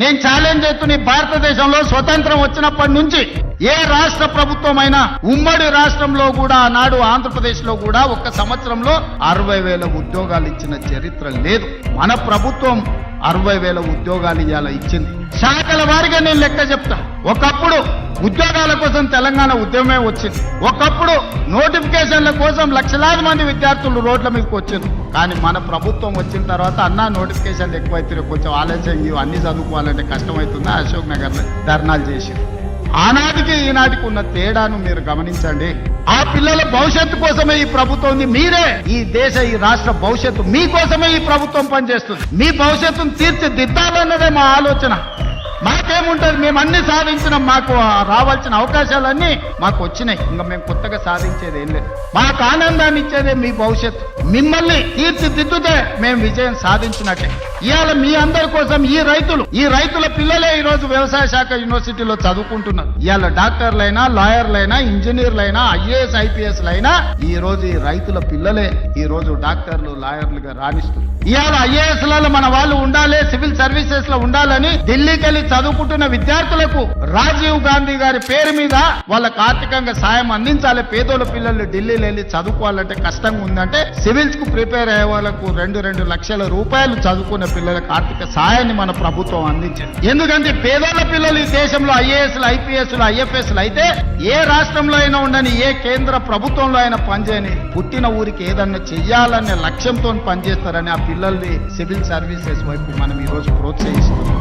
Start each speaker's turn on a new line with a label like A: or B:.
A: నేను ఛాలెంజ్ చేస్తున్న భారతదేశంలో స్వతంత్రం వచ్చినప్పటి నుంచి ఏ రాష్ట్ర ప్రభుత్వమైనా ఉమ్మడి రాష్ట్రంలో కూడా ఆనాడు ఆంధ్రప్రదేశ్లో కూడా ఒక సంవత్సరంలో అరవై వేల ఉద్యోగాలు ఇచ్చిన చరిత్ర లేదు. మన ప్రభుత్వం అరవై వేల ఉద్యోగాలు ఇవాళ ఇచ్చింది. శాఖల వారిగా నేను లెక్క చెప్తా. ఒకప్పుడు ఉద్యోగాల కోసం తెలంగాణ ఉద్యమమే వచ్చింది. ఒకప్పుడు నోటిఫికేషన్ల కోసం లక్షలాది మంది విద్యార్థులు రోడ్ల మీదకి వచ్చారు కానీ మన ప్రభుత్వం వచ్చిన తర్వాత అన్నా నోటిఫికేషన్లు ఎక్కువైతే కొంచెం ఆలస్యం ఇవి అన్ని చదువుకోవాలంటే కష్టమవుతుందా. అశోక్ నగర్ ధర్నాలు చేసి ఆనాటికి ఈనాటికి ఉన్న తేడాను మీరు గమనించండి. ఆ పిల్లల భవిష్యత్తు కోసమే ఈ ప్రభుత్వం మీరే ఈ దేశ ఈ రాష్ట్ర భవిష్యత్తు మీకోసమే ఈ ప్రభుత్వం పనిచేస్తుంది. మీ భవిష్యత్తును తీర్చిదిద్దాలన్నదే మా ఆలోచన. మాకేముంటది మేము అన్ని సాధించినాం. మాకు రావాల్సిన అవకాశాలన్నీ మాకు వచ్చినాయి. ఇంకా మేము కొత్తగా సాధించేది ఏం లేదు. మాకు ఆనందాన్ని ఇచ్చేదే మీ భవిష్యత్తు. మిమ్మల్ని తీర్చిదిద్దుతే మేము విజయం సాధించినట్టే. ఇవాళ మీ అందరి కోసం ఈ రైతులు ఈ రైతుల పిల్లలే ఈ రోజు వ్యవసాయ శాఖ యూనివర్సిటీలో చదువుకుంటున్నారు. ఇవాళ డాక్టర్లైనా లాయర్లైనా ఇంజనీర్లైనా ఐఏఎస్ ఐపీఎస్ లైనా ఈ రోజు ఈ రైతుల పిల్లలే ఈ రోజు డాక్టర్లు లాయర్లుగా రాణిస్తున్నారు. ఇవాళ ఐఏఎస్లలో మన వాళ్ళు ఉండాలి. సివిల్ సర్వీసెస్లో ఉండాలని ఢిల్లీకెళ్ళి చదువుకుంటున్న విద్యార్థులకు రాజీవ్ గాంధీ గారి పేరు మీద వాళ్ళకు ఆర్థికంగా సాయం అందించాలి. పేదోళ్ళ పిల్లలు ఢిల్లీలో వెళ్ళి చదువుకోవాలంటే కష్టంగా ఉందంటే సివిల్స్కు ప్రిపేర్ అయ్యే వాళ్ళకు రెండు రెండు లక్షల రూపాయలు చదువుకునే పిల్లలకు ఆర్థిక సాయాన్ని మన ప్రభుత్వం అందించింది. ఎందుకంటే పేదోళ్ళ పిల్లలు ఈ దేశంలో ఐఏఎస్ ఐపీఎస్ ఐఎఫ్ఎస్ అయితే ఏ రాష్ట్రంలో అయినా ఉండని ఏ కేంద్ర ప్రభుత్వంలో అయినా పనిచేయని పుట్టిన ఊరికి ఏదన్నా చెయ్యాలనే లక్ష్యంతో పనిచేస్తారని ఆ పిల్లల్ని సివిల్ సర్వీసెస్ వైపు మనం ఈ రోజు ప్రోత్సహిస్తున్నాం